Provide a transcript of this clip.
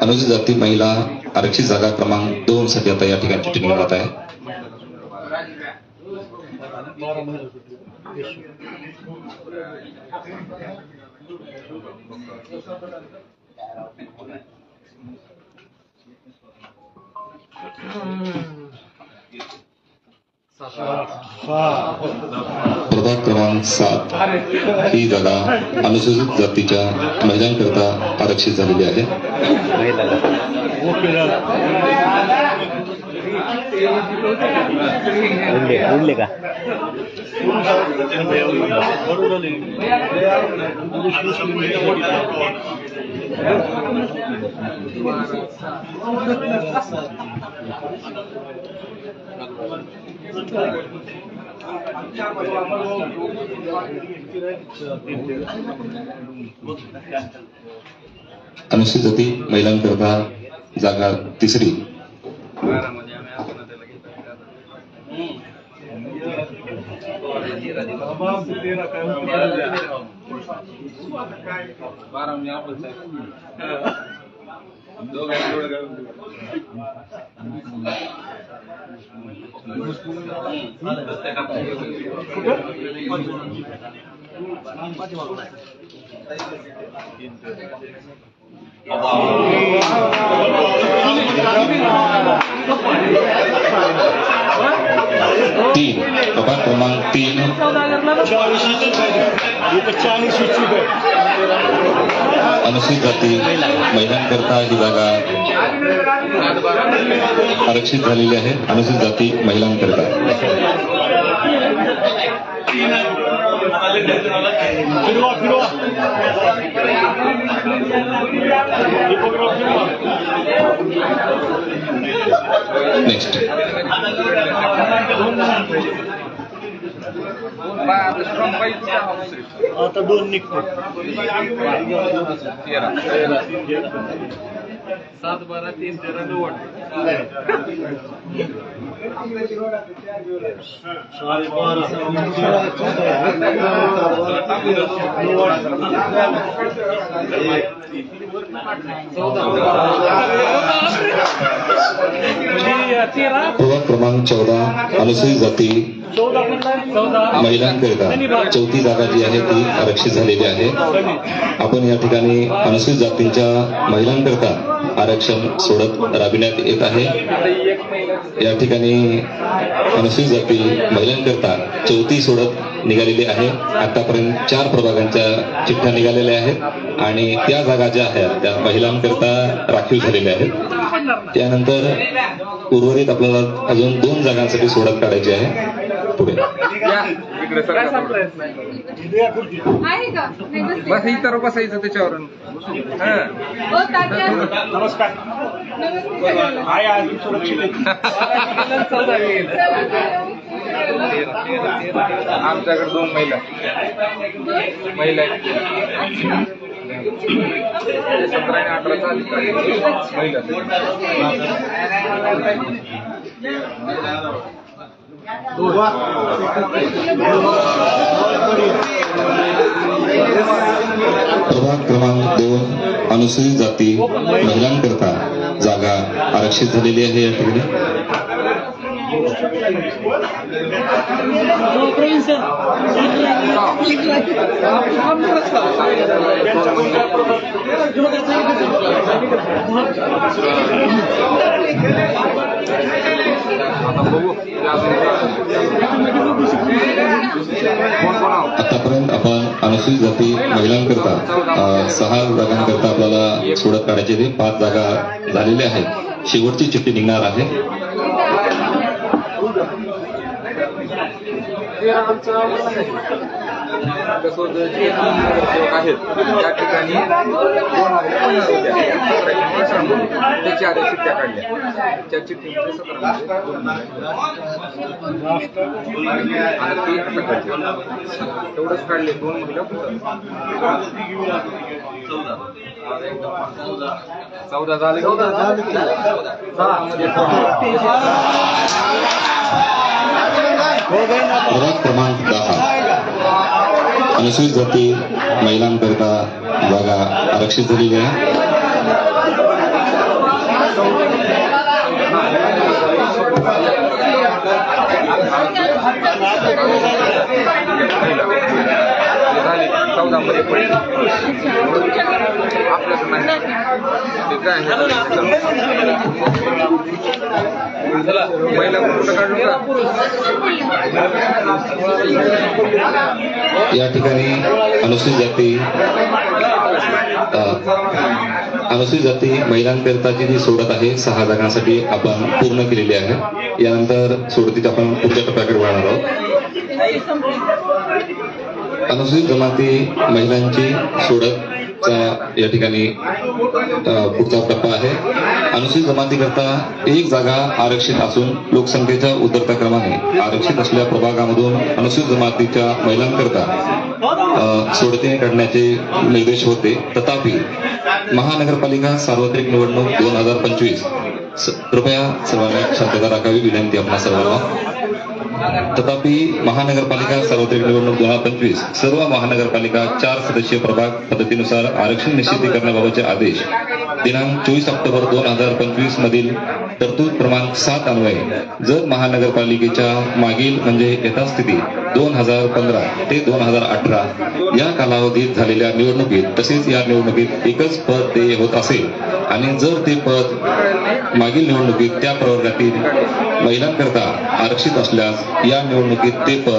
अनुसूचित जाती महिला आरक्षित जागा क्रमांक दोन साठी आता या ठिकाणी चिठ्ठी होत आहे. प्रभाग क्रमांक सात ही जागा अनुसूचित जातीच्या महिलांकरता आरक्षित झालेली आहे. का अनुसूचित जाती महिलांकरता जागा तिसरी 마지막 तीन प्रभाग क्रमांक तीन अनुसूचित जाती, महिलांकरता ही जागा आरक्षित आहे, अनुसूचित जाती, महिलांकरता। नेक्स्ट आता दोन निघतो सात बारा तीन तेरा नव्वद प्रभाग क्रमांक चौदा अनुसूचित जाती महिलांकरिता चौथी जागा जी आहे ती आरक्षित झालेली आहे. आपण या ठिकाणी अनुसूचित जातींच्या महिलांकरिता आरक्षण सोडत राबविण्यात येत आहे. या ठिकाणी अनुसूचित जाती महिलांकरता चौथी सोडत निघालेली आहे. आतापर्यंत चार प्रभागांच्या चिठ्ठ्या निघालेल्या आहेत आणि त्या जागा ज्या आहेत त्या महिलांकरता राखीव झालेल्या आहेत. त्यानंतर उर्वरित आपल्याला अजून दोन जागांसाठी सोडत काढायची आहे. पुढे. आहे का? नाही बसले. बस इतर बसायचं त्याच्यावर हा. हो तात्या. नमस्कार. नमस्ते. आहे. आमच्याकडे दोन महिला. महिला आहेत. सतरा आणि अठरा चालू महिला प्रभाग क्रमांक दोन अनुसूचित जाती महिलांकरता जागा आरक्षित झालेली आहे या ठिकाणी आता बघू आतापर्यंत आपण अनुसूचित जाती महिलांकरता सहा जागांकरता आपल्याला सोडत काढायचे ते पाच जागा झालेल्या आहेत. शेवटची चिठ्ठी निघणार आहे. कसं होतं, जे नगरसेवक आहेत त्या ठिकाणी दोन महिला होत्या. सतराशे त्याची आधी चिठ्ठ्या काढल्या त्या महिला. आणि ती आता काढली. तेवढंच काढले दोन महिला चौदा झाले चौदा मध्ये क्रमांक दहा अनुसूचित जाती महिलांकरता जागा आरक्षित झालेली आहे. महिला कुठं काढू या ठिकाणी अनुसूचित जाती अनुसूचित जाती महिलांकरिताची जी सोडत आहे सहा जागांसाठी आपण पूर्ण केलेली आहे. यानंतर सोडतीत आपण पुढच्या टप्प्याकडे वळणार आहोत. अनुसूचित जमाती महिलांची सोडतचा या ठिकाणी पुढचा टप्पा आहे. अनुसूचित जमातीकरता एक जागा आरक्षित असून लोकसंख्येच्या उतरत्या क्रमाने आरक्षित असलेल्या प्रभागामधून अनुसूचित जमातीच्या महिलांकरता सोडते सोडतीने काढण्याचे निर्देश होते. तथापि महानगरपालिका सार्वत्रिक निवडणूक दोन हजार पंचवीस. कृपया सर्वांना शांतता राखावी. विनंती आपल्या सर्वांना. तथापि महानगरपालिका सार्वत्रिक निवडणूक दोन हजार पंचवीस सर्व महानगरपालिका चार सदस्यीय प्रभाग पद्धतीनुसार आरक्षण निश्चिती करण्याबाबतचे आदेश दिनांक चोवीस ऑक्टोबर दोन हजार पंचवीस मधील तरतूद क्रमांक सात अन्वये. जर महानगरपालिकेच्या मागील म्हणजे यथास्थिती दोन हजार पंधरा ते दोन हजार अठरा या कालावधीत झालेल्या निवडणुकीत तसेच या निवडणुकीत एकच पद देय होत असेल आणि जर ते पद मागील निवडणुकीत त्या प्रवर्गातील महिलांकरता आरक्षित असल्यास या निवडणुकीत ते पद